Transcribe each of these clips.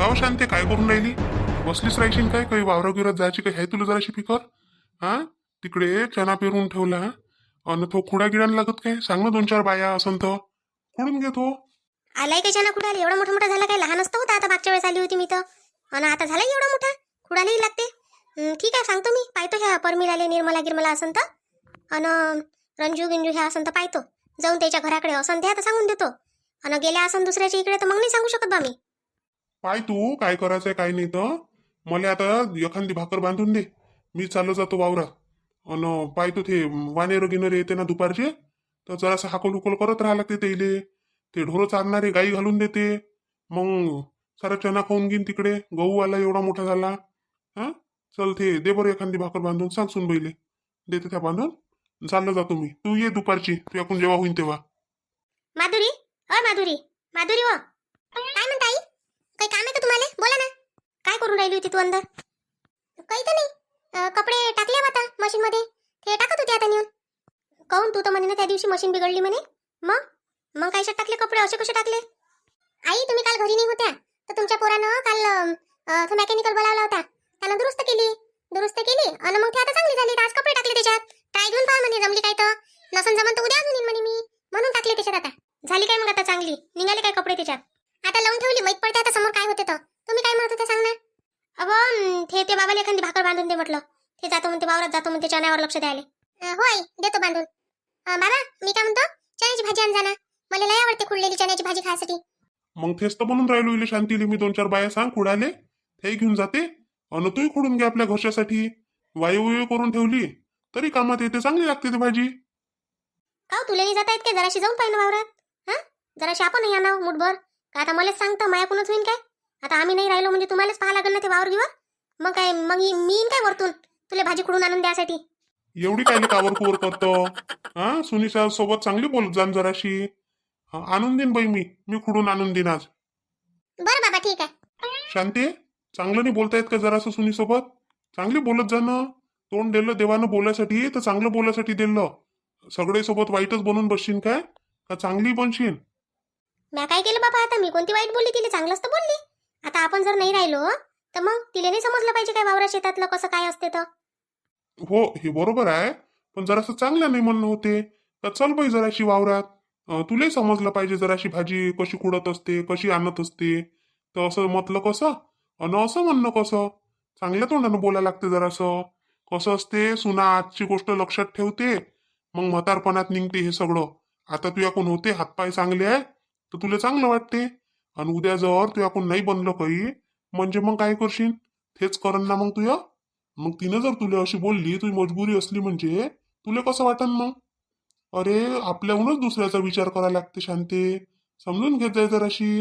हो शांते काय करून राहिली? बसलीच राहशील काय? काही वावरा गिवरात जायची काही? आहे तुला जराशी फिकर? हा? तिकडे चना पेरून ठेवला. अन तो खुडा गिडायला लागत काय? सांग ना दोन चार बाया असं तर. खुडून घेतो आलाय का चना आली एवढा मोठा मोठा झाला काय? लहान असतो होता आता मागच्या वेळेस आली होती मी तर. आणि आता झाला एवढा मोठा? खुडालाही लागते. हं, ठीक आहे सांगतो मी. पाहतो ह्या परमिलाले निर्मला गिरमला असं तर. आणि रंजू गिंजू ह्या असं तर पाहतो. जाऊन त्याच्या घराकडे असं द्या तर सांगून देतो. आणि गेल्या असं दुसऱ्याच्या इकडे तर मग नाही सांगू शकत बा मी. पाय तू काय करायचंय काय नाही तर. मला आता एखादी भाकर बांधून दे. मी चाललो जातो वावरा अन पाय तू ते वानेर गिनर येते ना दुपारचे तर जरासं हाकल उकल करत राहा लागते तेले ते ढोरं चालणारे गाई घालून देते. मग सारा चना खाऊन घेईन तिकडे. गहू आला एवढा मोठा झाला. हा? चल ते दे बरं एखादी भाकर बांधून सांग सुन बैले देते त्या बांधून. चाललं जातो मी. तू ये दुपारची तू एकूण जेव्हा होईन तेव्हा. माधुरी अ माधुरी. माधुरी व काही काम आहे का तुम्हाला? बोला ना. काय करून राहिली होती तू अंदर? काही तर नाही. अं, कपडे टाकले आता मशीन मध्ये ते टाकत होते आता नेऊन. काहून तू तर म्हणे ना त्या दिवशी मशीन बिघडली म्हणे. मग? मग काय टाकले कपडे? असे कसे टाकले? आई तुम्ही काल घरी नाही होत्या? तर तुमच्या पोरानं काल मेकॅनिकल बोलावला होता. त्यानं दुरुस्त केली. दुरुस्त केली. आणि मग ते आता चांगली झाली. तर आज कपडे टाकले त्याच्यात. ट्राय घेऊन पहा म्हणे जमली काय तर. नसन जमन तर उद्या अजून येईन म्हणे मी. म्हणून टाकले त्याच्यात आता. झाली काय मग आता चांगली? निघाले काय कपडे त्याच्यात? आता लावून ठेवली माहीत पडते आता समोर काय होते तर. तुम्ही काय म्हणत होते सांग ना. अगं अं, ते ते बाबाला एखादी भाकर बांधून दे म्हटलं. ते जातो म्हणते वावरात जातो म्हणते चण्यावर लक्ष द्यायला. होय देतो बांधून. अं, बाबा मी काय म्हणतो? चण्याची भाजी आण जाना. मला लय आवडते खुडलेली चण्याची भाजी खायसाठी. मग तेच तर म्हणून राहिलो इले शांतीले मी दोन चार बाया सांग खुडाले. ते घेऊन जाते. अन तूही खुडून घे आपल्या घरच्यासाठी. वायू वायू करून ठेवली तरी कामात येते चांगली लागते ती भाजी. का तुला नाही जाता येत काय? जराशी जाऊन पाहिजे वावरात. हा? जराशी आपण या ना मुठभर. का आता मलाच सांगतं मायाकूनच होईन काय? आता आम्ही नाही राहिलो म्हणजे तुम्हालाच पाहा लागेल ना ते वावर घेऊन मग काय मग मी येईन काय वरतून? तुला भाजी खुडून आणून द्यासाठी? एवढी काय कावर कुवर करतो? हा सुनीसा सोबत चांगली बोलत जाण जराशी. हा, आणून देईन बाई मी. मी खुडून आणून देईन आज. बरं बाबा ठीक आहे. शांती चांगलं नाही बोलता येत का जरासं सुनीसोबत? चांगली बोलत जा ना. तोंड दिलं देवानं बोलायसाठी तर चांगलं बोलायसाठी दिलं. सगळे सोबत वाईटच बनून बसशील काय? का चांगली बनशील म्या काय केलं बाबा आता? मी कोणती वाईट बोलली तिला? चांगलंच तर बोलली. आता आपण जर नाही राहिलो तर मग तिला नाही समजलं पाहिजे काय वावरा शेतातलं कसं काय असते तर? हो हे बरोबर आहे. पण जरासं चांगलं नाही म्हणणं होते. तर चल बाई जराशी वावरात. अं, तुलाही समजलं पाहिजे जराशी भाजी कशी कुडत असते कशी आणत असते. तर असं म्हटलं कसं? अन असं म्हणणं कसं? चांगल्या तोंडानं बोलायला लागते जरासं. कसं असते? सुना आजची गोष्ट लक्षात ठेवते. मग म्हातारपणात निघते हे सगळं. आता तुझ्याकडून होते? हातपाय चांगले आहे? तर तुला चांगलं वाटते. आणि उद्या जर तुझ्याकडून नाही बनलं काही म्हणजे मग काय करशील? तेच करन ना मग तुया मग तिनं जर तुला अशी बोलली तुझी मजबुरी असली म्हणजे तुला कसं वाटन मग? अरे आपल्याहूनच दुसऱ्याचा विचार करायला लागते शांते. समजून घेत जाय जराशी.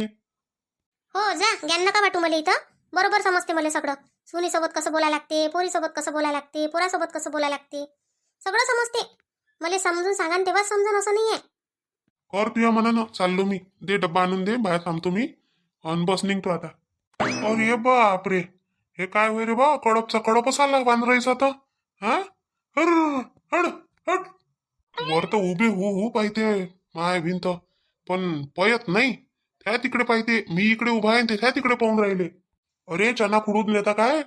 हो जा. ज्ञान नका वाटू मला इथं. बरोबर समजते मला सगळं. सुनीसोबत कसं बोलायला लागते पोरीसोबत कसं बोलायला लागते पोरासोबत कसं बोलायला लागते. सगळं समजते. मला समजून सांगा तेव्हाच समजून असं नाही आहे कर तुझ्या मनानं. चाललो मी. दे डब्बा आणून दे. बाहेर थांबतो मी. अन बस निघतो आता. अरे बाप रे हे काय होय रे बा? कडपचा कडपच आला बांद्राईचा आता. हा? हर हड हड. वर तर उभे हो हो पाहिजे माय भिंत. पण पयत नाही. त्या तिकडे पाहिजे मी इकडे उभा आहे ते त्या तिकडे पाहून राहिले. अरे चना खुडून नेता काय?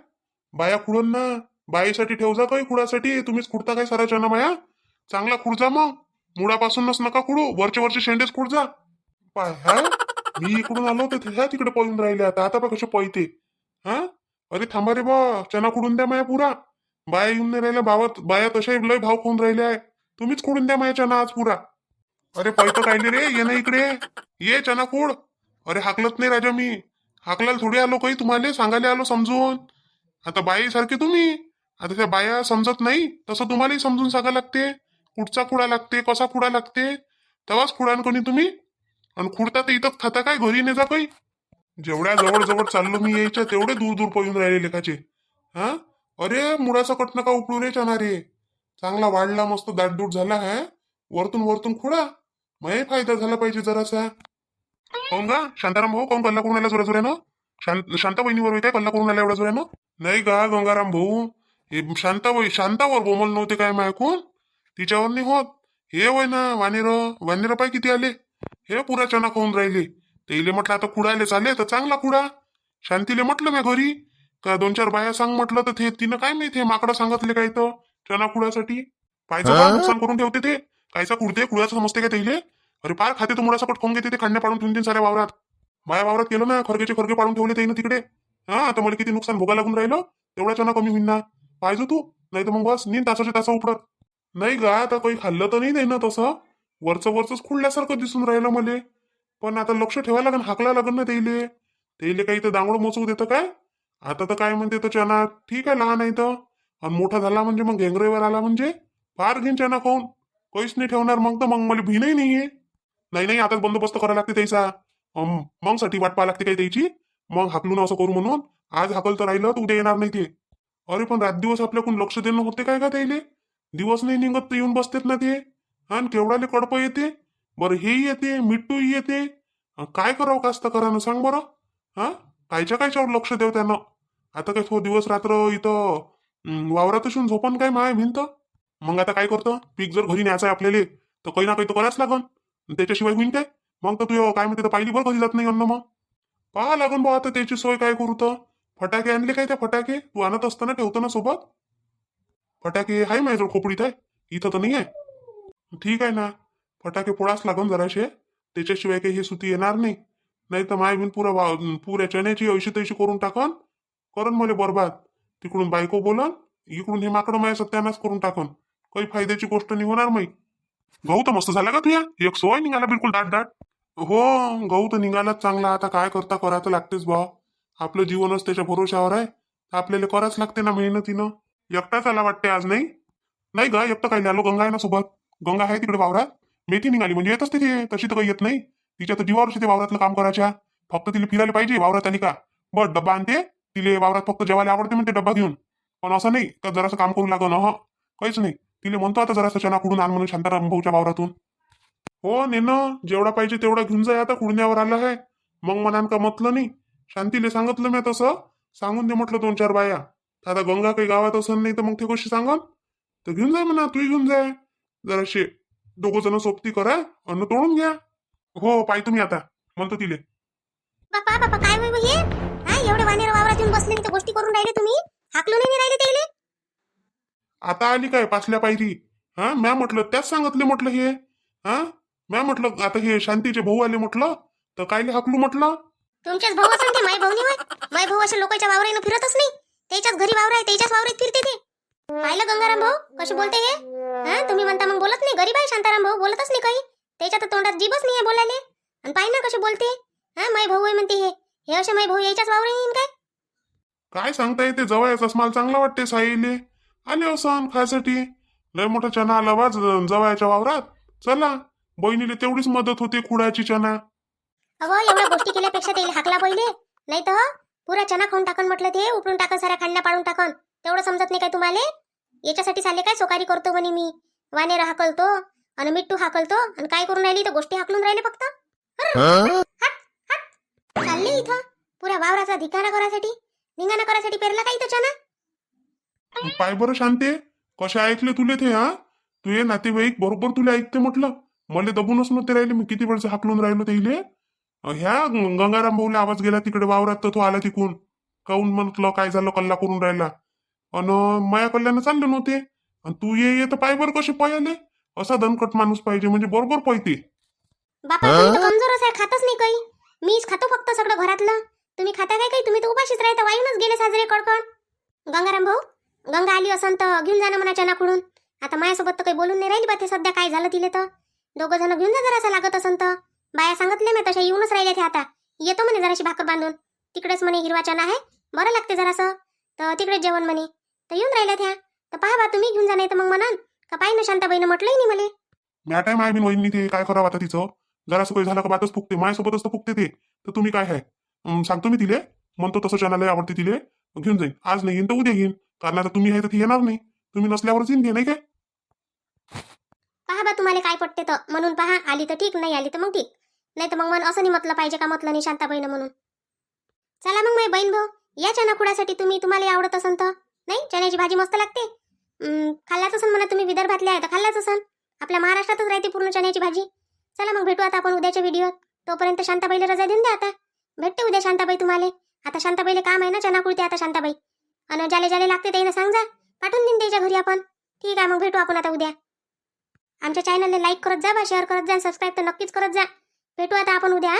बाया खुडून ना. बाईसाठी ठेवजा काही खुडासाठी तुम्हीच खुडता काय सारा चना माया चांगला खुडजा मग. मुळापासूनच नका खुडू. वरचे वरचे शेंडेच खुडजा पाय मी इकडून आलो तर ह्या तिकडे पळून राहिले आता. आता बघ कसे पळते. हा? अरे थांबा रे बा. चना खुडून द्या माया पुरा. बाया येऊन नाही राहिल्या. भावात बाया तशा लय भाव खाऊन राहिले आहे. तुम्हीच खुडून द्या माया चना आज पुरा. अरे पैत काढले रे? ये ना इकडे. ये चना कुड अरे हाकलत नाही राजा मी. हाकलायला थोडी आलो काही तुम्हाला? सांगायला आलो समजून. आता बाई सारखे तुम्ही. आता त्या बाया समजत नाही तसं तुम्हालाही समजून सांगायला लागते. कुठचा खुडा लागते कसा खुडा लागते? तेव्हाच खुडान कोणी तुम्ही? आणि खुडता तर इथं खाता काय? घरी ने जा काही. जेवढ्या जवळ जवळ चाललो मी यायच्या तेवढे दूर दूर पळून राहिले लेखाचे हा? अरे मुळाचा कट नका उपडू रे रे चांगला वाढला मस्त दाटदूट झाला है? वरतून वरतून खुडा. मय फायदा झाला पाहिजे जरासा. काऊन का शांताराम भाऊ काऊन कल्ला करून आला जोरा जोऱ्यानं शांत शांता बहिणीवर काय? कल्ला करून आला एवढा जोऱ्यानं? नाही का गंगाराम भाऊ. हे शांताबाई शांतावर बोमल नव्हते काय मायकून? तिच्यावर नाही होत. हे होय ना वानेर वानेर पाय किती आले? हे पुरा चना खाऊन राहिले. ते इले म्हटलं आता खुडायला चाले तर चांगला खुडा शांतीले म्हटलं मी घरी. का दोन चार बाया सांग म्हटलं तर ते तिनं काय माहिती हे माकडं सांगितले काय तर? चना कुडासाठी. पाहिजे नुकसान करून ठेवते ते. कायचा कुडते कुडाचं समजते का तिले अरे पार खाते तो मुळासकट खाऊन घेते ते खांडे पाडून ठेवून देईन साऱ्या वावरात. बाया वावरात केलं ना खरगेचे खरगे पाडून ठेवले ते तिकडे. हा आता मला किती नुकसान भोगा लागून राहिलं? तेवढा चना कमी होईन ना. पाहिजे तू नाही तर मग बस नीन तासाच्या तासा उपडत. नाही गा आता काही खाल्लं तर नाही ना तसं. वरचं वरच खुडल्यासारखं दिसून राहिलं मले. पण आता लक्ष ठेवायला लागेल हाकला लागेल ना तेले तेले काही तर दांगडं मोचवू देतं काय? आता तर काय म्हणते तर चना ठीक आहे लहान आहे तर. आणि मोठा झाला म्हणजे मग घेंगरेवर आला म्हणजे? फार घेईन चना खाऊन. काहीच नाही ठेवणार मग तर मग मला भीनही नाहीये. नाही नाही आता बंदोबस्त करायला लागते त्याचा मग साठी वाट पाहा लागते काही त्याची मग हाकलून असं करू म्हणून. आज हाकल तर राहिलं तर उद्या येणार नाही ते. अरे पण रात दिवस आपल्याकडून लक्ष देणं होते काय का त्याला दिवस नाही निघत तर येऊन बसतेत ना ते. आणि केवढाले कडप येते? बरं हेही येते मिट्टूही येते. काय करावं कास्त करा सांग बरं. हा? कायच्या कायच्यावर लक्ष देव त्यानं? आता काय तो दिवस रात्र इथं वावरातच वावरात असून झोपन काय माय भिंत? मग आता काय करतं? पीक जर घरी न्यायचं आहे आपल्याला तर काही ना काही तर करायच लागन. त्याच्याशिवाय होईन काय? मग तर तू काय म्हणते पाहिली बरं कधी जात नाही अन्न मग. पहा लागन बा आता त्याची सोय काय करू तर. फटाके आणले काय त्या फटाके? तू आणत असताना ठेवतो ना सोबत? फटाके आहे माझ्याजवळ खोपडीत आहे. इथं तर नाही आहे ठीक आहे ना. फटाके पोळाच लागन जराशे. त्याच्याशिवाय काही हे सुती येणार नाही. नाही तर माय बिन पुरा वा- पुऱ्या चण्याची ऐशी तैशी करून टाकन. करन मला बरबाद. तिकडून बायको बोलन. इकडून हे माकडं माझ्या सत्यानाच करून टाकन. काही फायद्याची गोष्ट नाही होणार माई. गहू तर मस्त झाला का तुया? एक सोय निघाला बिलकुल दाट दाट. हो गहू तर निघालाच चांगला. आता काय करता करायचं लागतेच भाव आपलं जीवनच त्याच्या भरोशावर आहे. आपल्याला करायच लागते ना मेहनतीनं. एकटाच आला वाटते आज नाही? नाही ग एकटं काही आलो गंगा आहे ना सोबत. गंगा आहे तिकडे वावरात. मेथी निघाली म्हणजे येतच तिथे. तशी तर काही येत नाही. तिच्या तर जीवावर ते वावरातलं काम करायच्या. फक्त तिला फिरायला पाहिजे वावरात आली का? बट डब्बा आणते. तिले वावरात फक्त जेवायला आवडते म्हणते डब्बा घेऊन. पण असं नाही का जरासं काम करू लागलं ह. काहीच नाही. तिले म्हणतो आता जरासं चना कुडून आण म्हणून शांताराम भाऊच्या वावरातून. हो नेनं जेवढा पाहिजे तेवढा घेऊन जाय आता. कुडण्यावर आलं आहे. मग मनान का म्हटलं नाही. शांतीले सांगितलं मी तसं सांगून दे म्हटलं दोन चार बाया. आता गंगा काही गावात असन नाही तर मग ते गोष्टी सांगन तर घेऊन जाय म्हणा तूही घेऊन जाय जराशे दोघं जण सोबती करा अन्न तोडून घ्या हो पाय तुम्ही आता म्हणतो तिले बापा बापा काय होय हे हा एवढे वानेर वावरात येऊन बसले तर गोष्टी करून राहिले तुम्ही नाही राहिले त्याले आता आली काय पाचल्या पायरी हा म्या म्हटलं त्याच सांगितले म्हटलं हे हा म्या म्हटलं आता हे शांतीचे भाऊ आले म्हटलं तर कायले हाकलू म्हटलं तुमच्याच भाऊ असेल ते माय भाऊ नाही माय भाऊ असे लोकांच्या वावरानं फिरतच नाही त्याच्याच घरी वावर आहे त्याच्याच वावरात फिरते ते. पाहिलं गंगाराम भाऊ? कसे बोलते हे? हा? तुम्ही म्हणता मग बोलत नाही. गरीब आहे शांताराम भाऊ बोलतच नाही काही. त्याच्या तर तोंडात जीभच नाही आहे बोलायले. आणि पाहि ना कसे बोलते? हा? माय भाऊ आहे म्हणते हे. हे असे माय भाऊ याच्याच वावर येईन काय? काय सांगता येते? जवळचाच माल चांगला वाटते साईले. आले असं खायसाठी. लय मोठा चना आला बा ज- जवळच्या वावरात. चला. बहिणीला तेवढीच मदत होते खुडाची चना अगं एवढ्या गोष्टी केल्यापेक्षा त्याला हाकला पहिले. नाही तर पुरा चना खाऊन टाकन म्हटलं ते उपडून टाकन साऱ्या खांड्या पाडून टाकन. तेवढं समजत नाही काय तुम्हाला? याच्यासाठी चालले काय सोकारी करतो म्हणे मी? वानेर हाकलतो आणि मिट्टू हाकलतो आणि काय करून राहिली? तर गोष्टी हाकलून राहिले फक्त. चालले इथं. पुऱ्या वावराचा धिकाणा करायसाठी. धिंगाणा करायसाठी पेरला काय इथं चना? पाय बरं शांते. कसे ऐकले तुले ते हा? तुझे नातेवाईक बरोबर तुला ऐकते म्हटलं. मला दबूनच नव्हते राहिले मी. किती वेळचं हाकलून राहिलो ते ह्या गंगाराम भाऊला आवाज गेला तिकडे वावरात तर तो आला तिकून. काऊन म्हटलं काय झालं कल्ला करून राहिला. अन माया कल्ल्यानं चालले नव्हते. आणि तू ये ये तर पाय बरं कसे पयाले. असा दणकट माणूस पाहिजे म्हणजे बरोबर पळते. बापा तुम्ही तर कमजोरच आहे खातच नाही काही. मीच खातो फक्त सगळं घरातलं. तुम्ही खाता काय काही? तुम्ही तर उपाशीच राहता वायूनच गेले साजरे कडकड. गंगाराम भाऊ गंगा आली असन तर घेऊन जा ना म्हणा चनाकडून आता माझ्यासोबत तर काही बोलून नाही राहिली बा ते सध्या काय झालं तिले तर. दोघं जण घेऊन जा जरासा लागत असन तर. बाया सांगितले मी तशा येऊनच राहिले ते आता. येतो म्हणे जराशी भाकर बांधून. तिकडेच म्हणे हिरवा चना आहे बरं लागते जरासं. तर तिकडेच जेवण म्हणे. तर येऊन राहिल्या त्या. तर पहा बा तुम्ही घेऊन जा नाही तर मग म्हणाल का पाहिजे ना शांताबाईनं म्हटलंही नाही मला. म्या टाइम आहे बिन वहिनी ते काय करावं आता तिचं? जरासं काही झालं का बातच फुकते माझ्यासोबतच तर फुकते ते. तर तुम्ही काय आहे सांगतो मी तिले. म्हणतो तसं चॅनल आवडते तिले. घेऊन जाईन. आज नाही येईन तर उद्या येईन. कारण आता तुम्ही आहे तर ती येणार नाही. तुम्ही नसल्यावरच येईन ते नाही काय? पहा बा तुम्हाला काय पटते तर. म्हणून पहा आली तर ठीक नाही आली तर मग ठीक. नाही तर मग मन असं नाही म्हटलं पाहिजे का म्हटलं नाही शांताबाईनं म्हणून? चला मग माझी बहीण भाऊ या चनाकुडासाठी तुम्ही तुम्हाला आवडत असन तर. नाही चण्याची भाजी मस्त लागते. खाल्लाच असन म्हणा तुम्ही विदर्भातले आहे तर खाल्लाच असन. आपल्या महाराष्ट्रातच राहते पूर्ण चण्याची भाजी. चला मग भेटू आता आपण उद्याच्या व्हिडिओत तोपर्यंत शांताबाईला रजा देऊन द्या आता. भेटते उद्या शांताबाई तुम्हाला. आता शांताबाईला काम आहे ना चना कुळते आता शांताबाई. आणि ज्याले ज्याले लागते त्याने सांग जा. पाठवून देईन त्याच्या घरी आपण. ठीक आहे मग भेटू आपण आता उद्या. आमच्या चॅनलला लाईक करत जा बा शेअर करत जा सबस्क्राईब तर नक्कीच करत जा. भेटू आता आपण उद्या हा?